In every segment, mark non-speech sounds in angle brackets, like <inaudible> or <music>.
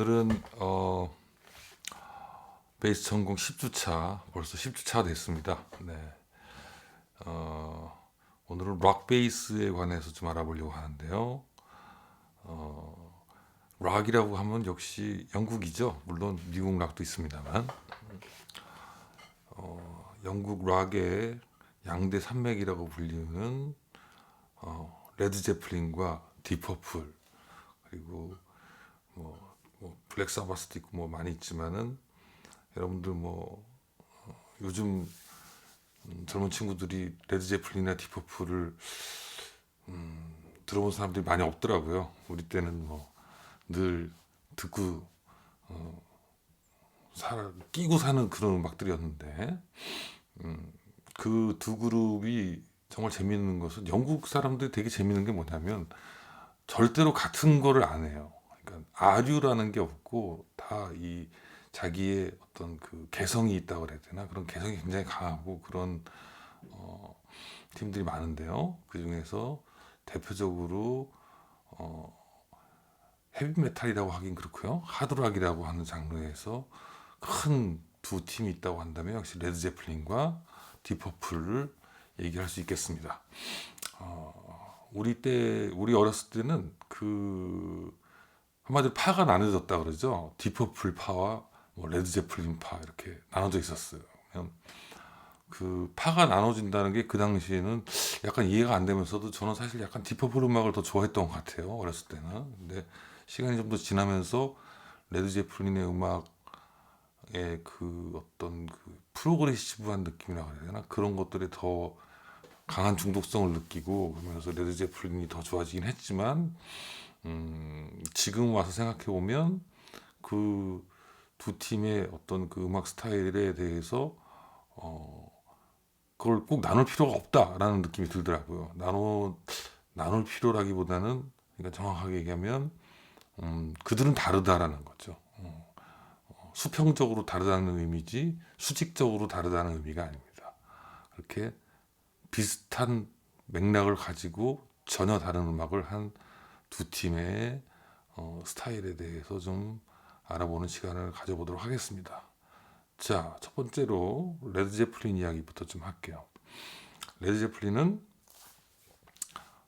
오늘은 어, 베이스 전공 10주차 벌써 10주차가 됐습니다. 네. 어, 오늘은 락 베이스에 관해서 좀 알아보려고 하는데요. 어, 락이라고 하면 역시 영국이죠. 물론 미국 락도 있습니다만 어, 영국 락의 양대 산맥이라고 불리는 어, 레드 제플린과 디퍼플 그리고 뭐, 뭐 블랙 사바스도 있고 뭐 많이 있지만은 여러분들 뭐 어, 요즘 음, 젊은 친구들이 레드 제플린이나 디퍼플을 음, 들어본 사람들이 많이 없더라고요. 우리 때는 뭐 늘 듣고 어, 살 끼고 사는 그런 음악들이었는데 음, 그 두 그룹이 정말 재밌는 것은 영국 사람들이 되게 재밌는 게 뭐냐면 절대로 같은 거를 안 해요. 그러니까 아류라는 게 없고 다 이 자기의 어떤 그 개성이 있다고 그래야 되나 그런 개성이 굉장히 강하고 그런 어, 팀들이 많은데요. 그 중에서 대표적으로 어, 헤비메탈이라고 하긴 그렇고요. 하드락이라고 하는 장르에서 큰 두 팀이 있다고 한다면 역시 레드 제플린과 디퍼플을 얘기할 수 있겠습니다. 어, 우리 때 우리 어렸을 때는 그 한마디로 파가 나눠졌다 그러죠. 디퍼플 파와 뭐 레드 제플린 파 이렇게 나눠져 있었어요. 그 파가 나눠진다는 게 그 당시에는 약간 이해가 안 되면서도 저는 사실 약간 디퍼플 음악을 더 좋아했던 것 같아요. 어렸을 때는. 근데 시간이 좀 더 지나면서 레드 제플린의 음악의 그 어떤 그 프로그레시브한 느낌이라 그래야 되나 그런 것들에 더 강한 중독성을 느끼고 그러면서 레드 제플린이 더 좋아지긴 했지만 음, 지금 와서 생각해 보면 그 두 팀의 어떤 그 음악 스타일에 대해서 어, 그걸 꼭 나눌 필요가 없다라는 느낌이 들더라고요. 나눠 나눌 필요라기보다는 그러니까 정확하게 얘기하면 음, 그들은 다르다라는 거죠. 어, 어, 수평적으로 다르다는 의미지 수직적으로 다르다는 의미가 아닙니다. 그렇게 비슷한 맥락을 가지고 전혀 다른 음악을 한 두 팀의 어, 스타일에 대해서 좀 알아보는 시간을 가져보도록 하겠습니다. 자, 첫 번째로 레드 제플린 이야기부터 좀 할게요. 레드 제플린은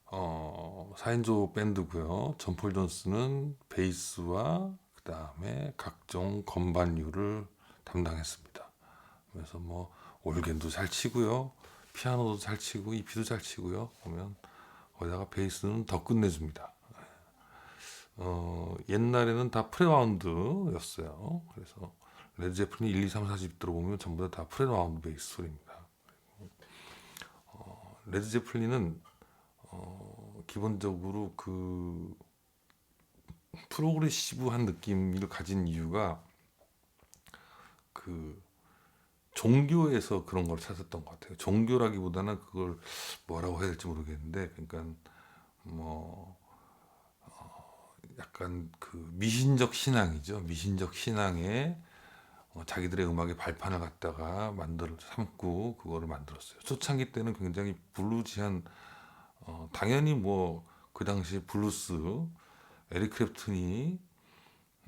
어, 4인조 밴드고요. 전폴 존스는 베이스와 그 다음에 각종 건반류를 담당했습니다. 그래서 뭐 올겐도 잘 치고요. 피아노도 잘 치고 이피도 잘 치고요. 보면 거기다가 베이스는 더 끝내줍니다. 어, 옛날에는 다 프레라운드였어요. 그래서 레드 제플린 1, 2, 3, 4집 들어보면 전부 다, 다 프레라운드 베이스 소리입니다. 어, 레드 제플린은 어, 기본적으로 그 프로그레시브한 느낌을 가진 이유가 그 종교에서 그런 걸 찾았던 것 같아요. 종교라기보다는 그걸 뭐라고 해야 될지 모르겠는데, 그러니까 뭐 어, 약간 그 미신적 신앙이죠. 미신적 신앙에 어, 자기들의 음악의 발판을 갖다가 만들어 삼고 그거를 만들었어요. 초창기 때는 굉장히 블루지한 어, 당연히 뭐 그 당시 블루스 에릭 크랩튼이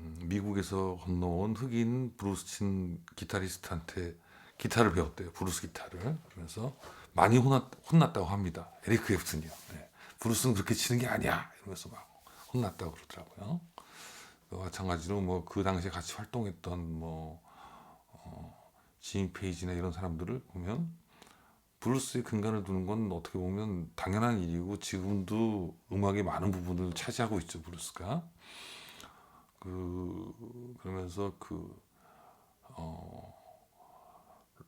음, 미국에서 건너온 흑인 브루스 친 기타리스트한테 기타를 배웠대요. 브루스 기타를. 그러면서 많이 혼났, 혼났다고 합니다. 에릭 크랩튼이요. 네. 브루스는 그렇게 치는 게 아니야. 이러면서 막 혼났다고 그러더라고요. 그 마찬가지로 뭐 그 당시에 같이 활동했던 뭐 어, 지인 페이지나 이런 사람들을 보면 블루스의 근간을 두는 건 어떻게 보면 당연한 일이고 지금도 음악의 많은 부분을 차지하고 있죠 블루스가 그 그러면서 그 어,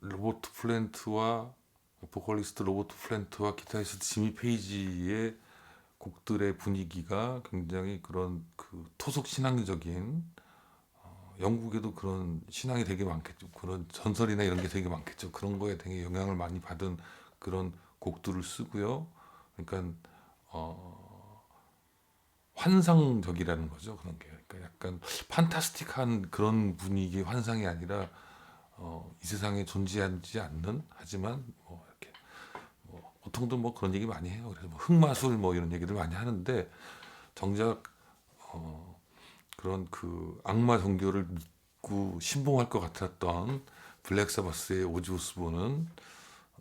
로버트 플랜트와 보컬리스트 로버트 플랜트와 기타리스트 지미 페이지의 곡들의 분위기가 굉장히 그런 그 토속 신앙적인 어, 영국에도 그런 신앙이 되게 많겠죠. 그런 전설이나 이런 게 되게 많겠죠. 그런 거에 되게 영향을 많이 받은 그런 곡들을 쓰고요. 그러니까 어, 환상적이라는 거죠. 그런 게. 그러니까 약간 판타스틱한 그런 분위기의 환상이 아니라 어, 이 세상에 존재하지 않는 하지만 뭐 이렇게 뭐 보통도 뭐 그런 얘기 많이 해요. 그래서 뭐 흑마술 뭐 이런 얘기들 많이 하는데 정작 어, 그런 그 악마 종교를 믿고 신봉할 것 같았던 블랙 사바스의 오지 오스본은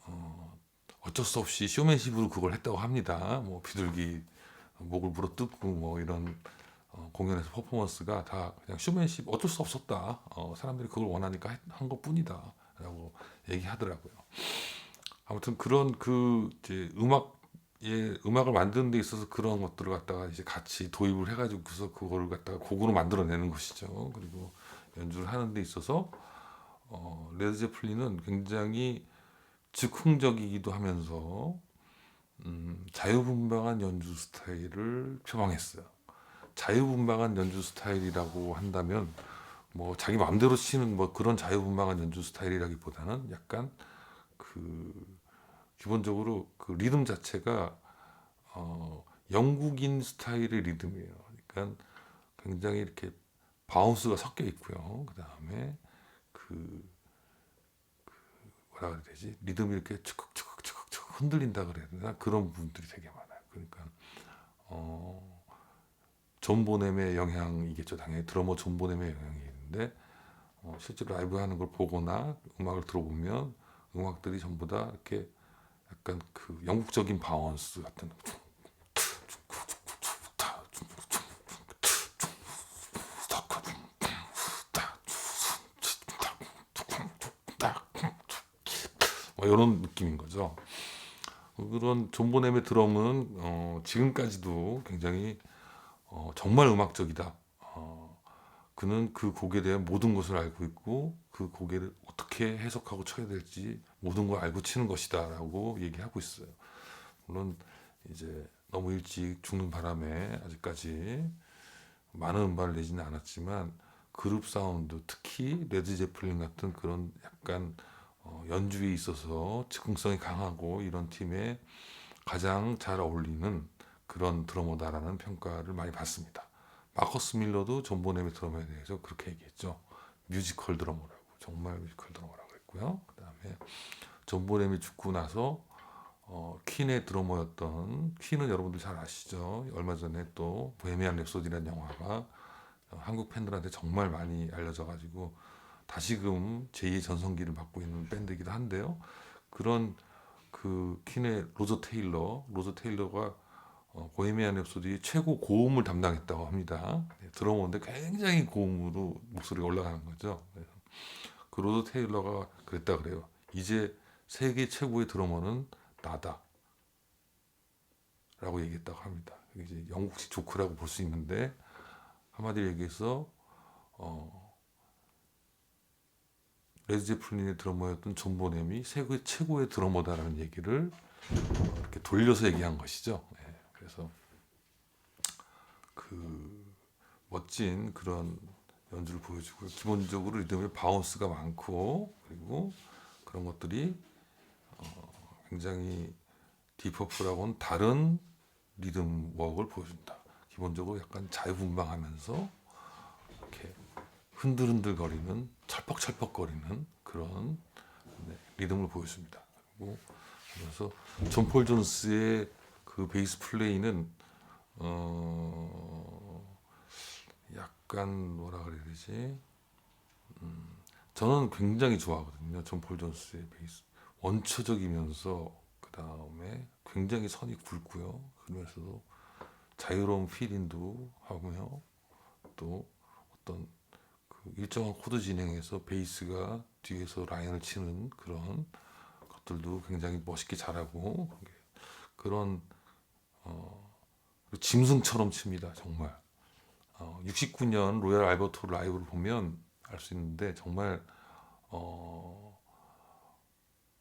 어, 어쩔 수 없이 쇼맨십으로 그걸 했다고 합니다. 뭐 비둘기 목을 물어뜯고 뭐 이런 어, 공연에서 퍼포먼스가 다 그냥 쇼맨십 어쩔 수 없었다. 어, 사람들이 그걸 원하니까 한 것 뿐이다라고 얘기하더라고요. 아무튼 그런 그 이제 음악 예, 음악을 만드는 데 있어서 그런 것들을 갖다가 이제 같이 도입을 해가지고서 그거를 갖다가 곡으로 만들어내는 것이죠. 그리고 연주를 하는 데 있어서 어, 레드 제플린은 굉장히 즉흥적이기도 하면서 음, 자유분방한 연주 스타일을 표방했어요. 자유분방한 연주 스타일이라고 한다면 뭐 자기 마음대로 치는 뭐 그런 자유분방한 연주 스타일이라기보다는 약간 그 기본적으로 그 리듬 자체가 어, 영국인 스타일의 리듬이에요. 그러니까 굉장히 이렇게 바운스가 섞여 있고요. 그 다음에 그, 그 뭐라 그래야 되지? 리듬이 이렇게 축축축축축 흔들린다 그래야 되나? 그런 부분들이 되게 많아요. 그러니까 어, 존 보넴의 영향이겠죠. 당연히 드러머 존 보넴의 영향이 있는데 어, 실제로 라이브 하는 걸 보거나 음악을 들어보면 음악들이 전부 다 이렇게 약간 그 영국적인 바운스 같은 뭐 이런 느낌인 거죠. 그런 존 보넴의 드럼은 어, 지금까지도 굉장히 어, 정말 음악적이다. 어, 그는 그 곡에 대한 모든 것을 알고 있고 그 곡을 어떻게 해석하고 쳐야 될지 모든 걸 알고 치는 것이다라고 얘기하고 있어요. 물론 이제 너무 일찍 죽는 바람에 아직까지 많은 음반을 내지는 않았지만 그룹 사운드 특히 레드 제플린 같은 그런 약간 어, 연주에 있어서 즉흥성이 강하고 이런 팀에 가장 잘 어울리는 그런 드러머다라는 평가를 많이 받습니다. 마커스 밀러도 존 보넴의 드러머에 대해서 그렇게 얘기했죠. 뮤지컬 드러머라고 정말 뮤지컬 드러머라고 했고요. 그 다음에 존 보넴이 죽고 나서 어, 퀸의 드러머였던 퀸은 여러분들 잘 아시죠? 얼마 전에 또 보헤미안 랩소디라는 영화가 어, 한국 팬들한테 정말 많이 알려져 가지고 다시금 제2의 전성기를 받고 있는 밴드이기도 한데요. 그런 그 퀸의 로저 테일러, 로저 테일러가 어, 보헤미안 랩소디 최고 고음을 담당했다고 합니다. 네, 들어보는데 굉장히 고음으로 목소리가 올라가는 거죠. 그래서 그 로저 테일러가 그랬다 그래요. 이제 세계 최고의 드러머는 나다. 라고 얘기했다고 합니다. 이제 영국식 조크라고 볼 수 있는데 한마디로 얘기해서 어, 레드 제플린의 드러머였던 존 보넴이 세계 최고의 드러머다라는 얘기를 어, 이렇게 돌려서 얘기한 것이죠. 예, 그래서 그 멋진 그런 연주를 보여주고 기본적으로 리듬에 바운스가 많고 그리고 그런 것들이 어, 굉장히 디퍼플하고는 다른 리듬 워크를 보여준다. 기본적으로 약간 자유분방하면서 이렇게 흔들흔들거리는 철퍽철퍽거리는 그런 네, 리듬을 보여줍니다. 그리고 그래서 존 폴 존스의 그 베이스 플레이는 어 약간 뭐라 그래야 되지? 음, 저는 굉장히 좋아하거든요. 존폴 존스의 베이스 원초적이면서 그 다음에 굉장히 선이 굵고요. 그러면서도 자유로운 필인도 하고요. 또 어떤 그 일정한 코드 진행에서 베이스가 뒤에서 라인을 치는 그런 것들도 굉장히 멋있게 잘하고 그런 어, 짐승처럼 칩니다 정말 어, 69년 로얄 알버토 라이브를 보면 알 수 있는데 정말 어,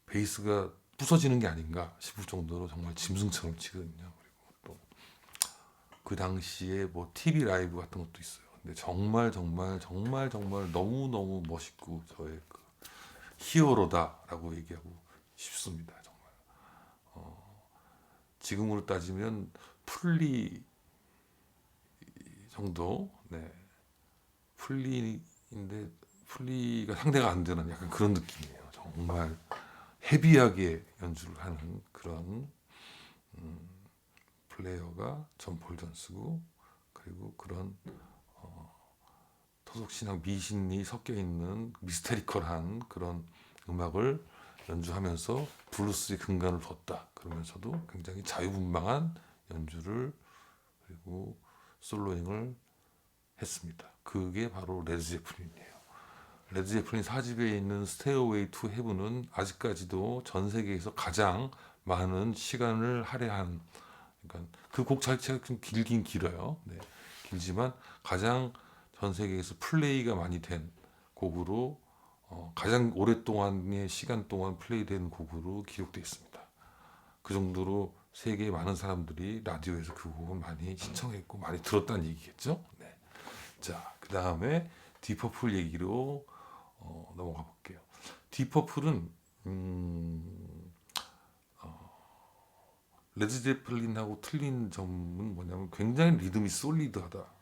베이스가 부서지는 게 아닌가 싶을 정도로 정말 짐승처럼 치거든요 그리고 또 그 당시에 뭐 TV 라이브 같은 것도 있어요. 근데 정말 정말 정말 정말 너무 너무 멋있고 저의 그 히어로다라고 얘기하고 싶습니다. 지금으로 따지면 풀리 정도, 네 풀리인데 풀리가 상대가 안 되는 약간 그런 느낌이에요. 정말 헤비하게 연주를 하는 그런 음, 플레이어가 존폴 존스고 그리고 그런 어, 소속 신앙 미신이 섞여 있는 미스테리컬한 그런 음악을 연주하면서 블루스의 근간을 뒀다. 그러면서도 굉장히 자유분방한 연주를 그리고 솔로잉을 했습니다. 그게 바로 레드 제플린이에요. 레드 제플린 4집에 있는 스테어웨이 투 헤븐은 아직까지도 전 세계에서 가장 많은 시간을 할애한 그러니까 그 곡 자체가 좀 길긴 길어요. 네. 길지만 가장 전 세계에서 플레이가 많이 된 곡으로 어, 가장 오랫동안의 시간 동안 플레이된 곡으로 기록되어 있습니다. 그 정도로 세계의 많은 사람들이 라디오에서 그 곡을 많이 신청했고 많이 들었다는 얘기겠죠. 네. 자, 그 다음에 디퍼플 얘기로 어, 넘어가 볼게요. 디퍼플은 음, 어, 레드 제플린하고 틀린 점은 뭐냐면 굉장히 리듬이 솔리드하다.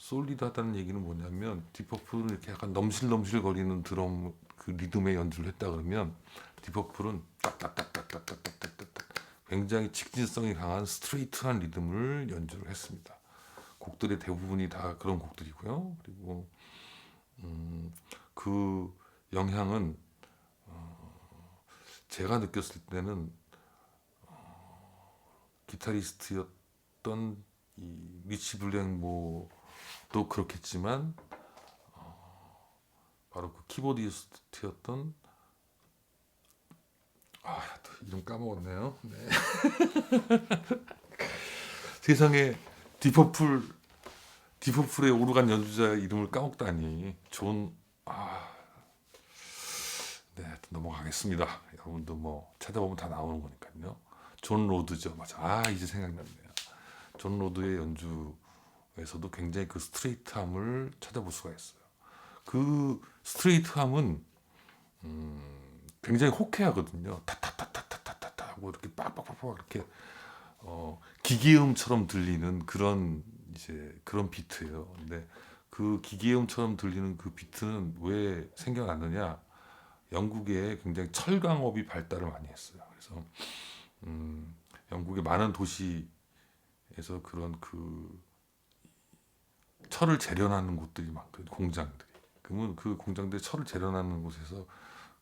솔리드하다는 얘기는 뭐냐면 디퍼플은 이렇게 약간 넘실넘실 거리는 드럼 그 리듬의 연주를 했다 그러면 디퍼플은 딱딱딱딱딱딱딱딱딱 굉장히 직진성이 강한 스트레이트한 리듬을 연주를 했습니다. 곡들의 대부분이 다 그런 곡들이고요. 그리고 음, 그 영향은 어, 제가 느꼈을 때는 어, 기타리스트였던 이 리치 블랙모 도 그렇겠지만 어, 바로 그 키보디스트였던 아, 또 이름 까먹었네요. 네. <laughs> 세상에 디퍼플 디퍼플의 오르간 연주자 이름을 까먹다니 존 아, 네 넘어가겠습니다. 여러분도 뭐 찾아보면 다 나오는 거니까요. 존 로드죠, 맞아. 아 이제 생각났네요. 존 로드의 연주 에서도 굉장히 그 스트레이트함을 찾아볼 수가 있어요. 그 스트레이트함은 음, 굉장히 호쾌하거든요. 타타타타타타타 하고 이렇게 빡빡빡빡 이렇게 어, 기계음처럼 들리는 그런 이제 그런 비트예요. 근데 그 기계음처럼 들리는 그 비트는 왜 생겨났느냐? 영국에 굉장히 철강업이 발달을 많이 했어요. 그래서 음, 영국의 많은 도시에서 그런 그 철을 재련하는 곳들이 많거든요. 공장들이. 그러면 그 공장들이 철을 재련하는 곳에서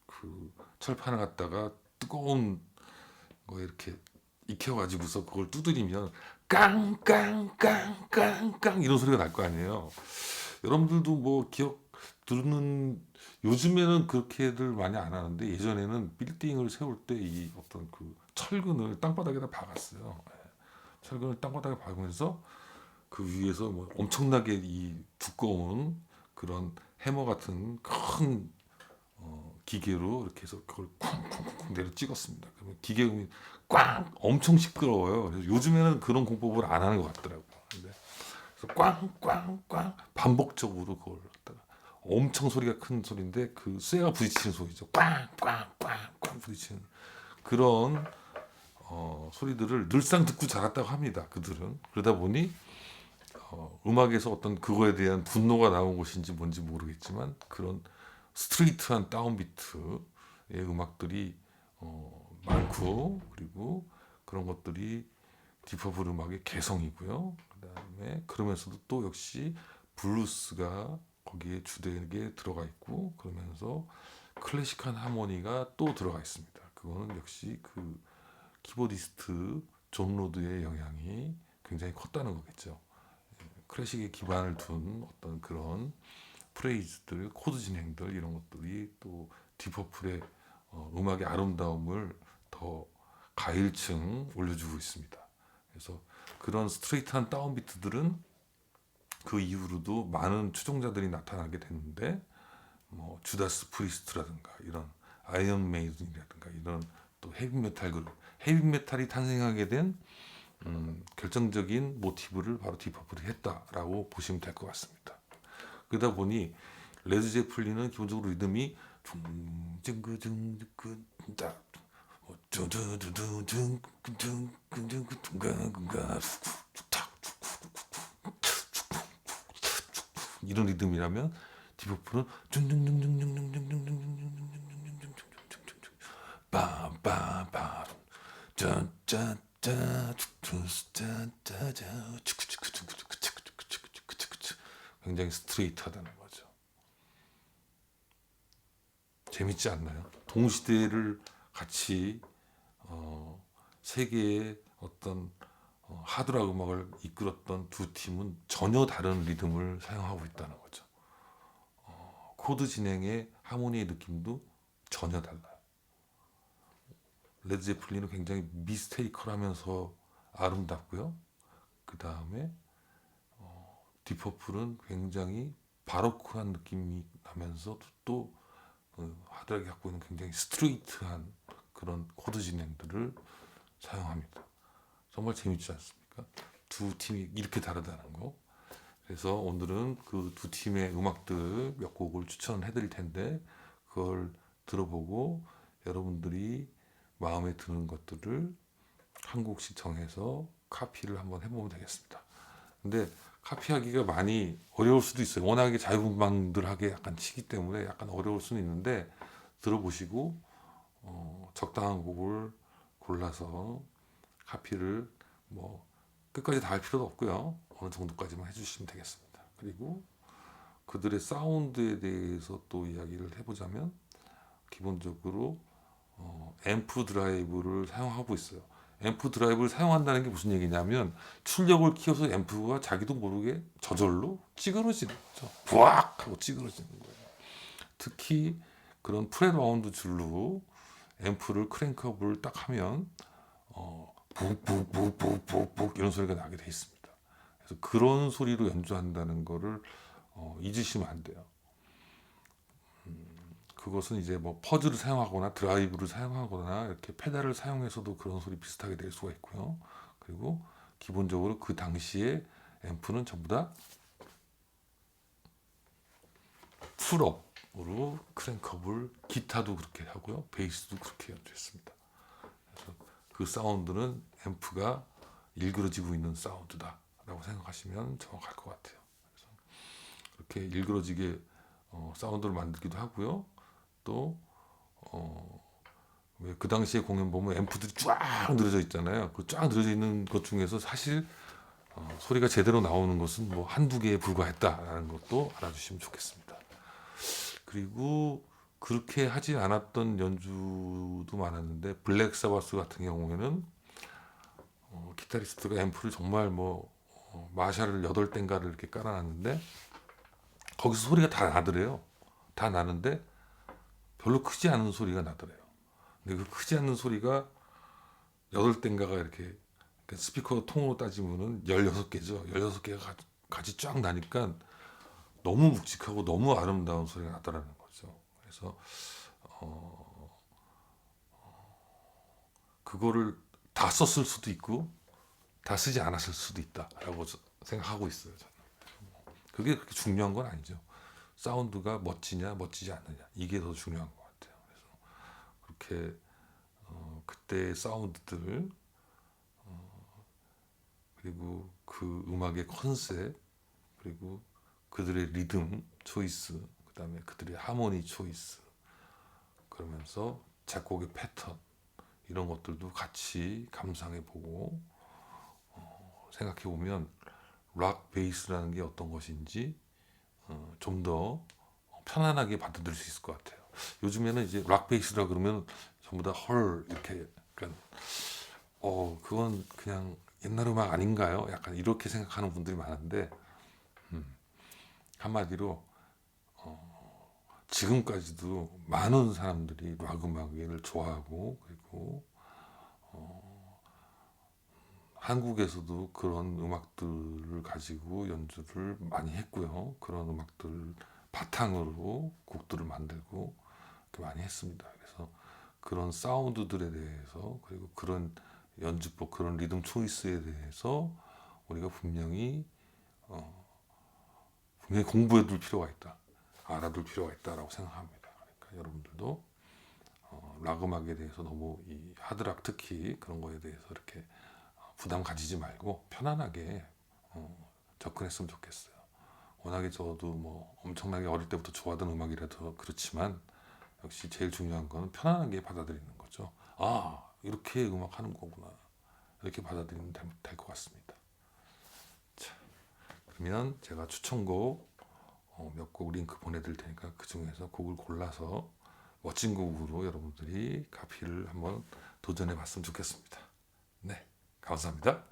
그 철판을 갖다가 뜨거운 거에 이렇게 익혀가지고서 그걸 두드리면 깡깡깡깡깡 이런 소리가 날 거 아니에요. 여러분들도 뭐 기억 듣는 요즘에는 그렇게들 많이 안 하는데 예전에는 빌딩을 세울 때 이 어떤 그 철근을 땅바닥에다 박았어요. 예. 철근을 땅바닥에 박으면서 그 위에서 뭐 엄청나게 이 두꺼운 그런 해머 같은 큰 어, 기계로 이렇게 해서 그걸 쿵쿵쿵 내려 찍었습니다. 그러면 기계음이 꽝 엄청 시끄러워요. 그래서 요즘에는 그런 공법을 안 하는 것 같더라고요. 근데 꽝꽝꽝 반복적으로 그걸 갖다가 엄청 소리가 큰 소리인데 그 쇠가 부딪히는 소리죠. 꽝꽝꽝꽝 부딪히는 그런 어, 소리들을 늘상 듣고 자랐다고 합니다. 그들은 그러다 보니 어, 음악에서 어떤 그거에 대한 분노가 나온 것인지 뭔지 모르겠지만 그런 스트레이트한 다운비트의 음악들이 어, 많고 그리고 그런 것들이 디퍼블 음악의 개성이고요. 그다음에 그러면서도 또 역시 블루스가 거기에 주되게 들어가 있고 그러면서 클래식한 하모니가 또 들어가 있습니다. 그거는 역시 그 키보디스트 존 로드의 영향이 굉장히 컸다는 거겠죠. 예, 클래식에 기반을 둔 어떤 그런 프레이즈들, 코드 진행들 이런 것들이 또 디퍼플의 어, 음악의 아름다움을 더 가일층 올려주고 있습니다. 그래서 그런 스트레이트한 다운비트들은 그 이후로도 많은 추종자들이 나타나게 됐는데 뭐 주다스 프리스트라든가 이런 아이언 메이든이라든가 이런 또 헤비메탈 그룹 헤비메탈이 탄생하게 된 음, 결정적인 모티브를 바로 디퍼플이 했다라고 보시면 될 것 같습니다. 그러다 보니 레드 제플린은 기본적으로 리듬이 이런 리듬이라면 디버프는 빰빰빰 짜짜짜 굉장히 스트레이트하다는 거죠. 재밌지 않나요? 동시대를 같이 어, 세계의 어떤 어, 하드락 음악을 이끌었던 두 팀은 전혀 다른 리듬을 사용하고 있다는 거죠. 어, 코드 진행의 하모니의 느낌도 전혀 달라요. 레드 제플린은 굉장히 미스테이컬하면서 아름답고요. 그 다음에 어, 디퍼플은 굉장히 바로크한 느낌이 나면서 또 어, 하드락이 갖고 있는 굉장히 스트레이트한 그런 코드 진행들을 사용합니다. 정말 재밌지 않습니까? 두 팀이 이렇게 다르다는 거. 그래서 오늘은 그 두 팀의 음악들 몇 곡을 추천해 드릴 텐데 그걸 들어보고 여러분들이 마음에 드는 것들을 한 곡씩 정해서 카피를 한번 해보면 되겠습니다. 근데 카피하기가 많이 어려울 수도 있어요. 워낙에 자유분방들하게 약간 치기 때문에 약간 어려울 수는 있는데 들어보시고 어, 적당한 곡을 골라서 카피를 뭐 끝까지 다 할 필요도 없고요. 어느 정도까지만 해주시면 되겠습니다. 그리고 그들의 사운드에 대해서 또 이야기를 해보자면 기본적으로 어, 앰프 드라이브를 사용하고 있어요. 앰프 드라이브를 사용한다는 게 무슨 얘기냐면 출력을 키워서 앰프가 자기도 모르게 저절로 찌그러지는 거죠. 부악 하고 찌그러지는 거예요. 특히 그런 프렛 라운드 줄로 앰프를 크랭크업을 딱 하면 어, 북북북북북북 이런 소리가 나게 돼 있습니다. 그래서 그런 소리로 연주한다는 거를 어, 잊으시면 안 돼요. 음, 그것은 이제 뭐 퍼즈를 사용하거나 드라이브를 사용하거나 이렇게 페달을 사용해서도 그런 소리 비슷하게 낼 수가 있고요. 그리고 기본적으로 그 당시에 앰프는 전부 다 풀업으로 크랭크업을 기타도 그렇게 하고요. 베이스도 그렇게 연주했습니다. 그래서 그 사운드는 앰프가 일그러지고 있는 사운드다라고 생각하시면 정확할 것 같아요. 그래서 그렇게 일그러지게 어, 사운드를 만들기도 하고요. 또 어, 왜그 당시에 공연 보면 앰프들이 쫙 늘어져 있잖아요. 그 쫙 늘어져 있는 것 중에서 사실 어, 소리가 제대로 나오는 것은 뭐 한두 개에 불과했다라는 것도 알아주시면 좋겠습니다. 그리고 그렇게 하지 않았던 연주도 많았는데 블랙 사바스 같은 경우에는 어, 기타리스트가 앰프를 정말 뭐 어, 마샬을 여덟 대인가를 이렇게 깔아놨는데 거기서 소리가 다 나더래요. 다 나는데 별로 크지 않은 소리가 나더래요. 근데 그 크지 않는 소리가 여덟 대인가가 이렇게 그러니까 스피커 통으로 따지면은 16개죠. 16개가 같이 쫙 나니까 너무 묵직하고 너무 아름다운 소리가 나더라는 거죠. 그래서 어, 그거를 다 썼을 수도 있고 다 쓰지 않았을 수도 있다라고 저- 생각하고 있어요. 저는. 그게 그렇게 중요한 건 아니죠. 사운드가 멋지냐 멋지지 않느냐 이게 더 중요한 것 같아요. 그래서 그렇게 어, 그때의 사운드들 어, 그리고 그 음악의 컨셉 그리고 그들의 리듬 초이스 그다음에 그들의 하모니 초이스 그러면서 작곡의 패턴 이런 것들도 같이 감상해 보고 어, 생각해 보면 락 베이스라는 게 어떤 것인지 어, 좀 더 편안하게 받아들일 수 있을 것 같아요. 요즘에는 이제 락 베이스라 그러면 전부 다 헐 이렇게 약간 어 그건 그냥 옛날 음악 아닌가요? 약간 이렇게 생각하는 분들이 많은데 음, 한마디로 어, 지금까지도 많은 사람들이 락 음악을 좋아하고 그리고 어, 한국에서도 그런 음악들을 가지고 연주를 많이 했고요. 그런 음악들 바탕으로 곡들을 만들고 많이 했습니다. 그래서 그런 사운드들에 대해서 그리고 그런 연주법, 그런 리듬 초이스에 대해서 우리가 분명히 어, 분명히 공부해둘 필요가 있다. 알아둘 필요가 있다라고 생각합니다. 그러니까 여러분들도 어, 락 음악에 대해서 너무 이 하드락 특히 그런 거에 대해서 이렇게 어, 부담 가지지 말고 편안하게 어, 접근했으면 좋겠어요. 워낙에 저도 뭐 엄청나게 어릴 때부터 좋아하던 음악이라서 그렇지만 역시 제일 중요한 거는 편안하게 받아들이는 거죠. 아 이렇게 음악 하는 거구나 이렇게 받아들이면 될 것 같습니다. 자, 그러면 제가 추천곡 어, 몇곡 링크 보내드릴 테니까 그 중에서 곡을 골라서 멋진 곡으로 여러분들이 가피를 한번 도전해 봤으면 좋겠습니다. 네, 감사합니다.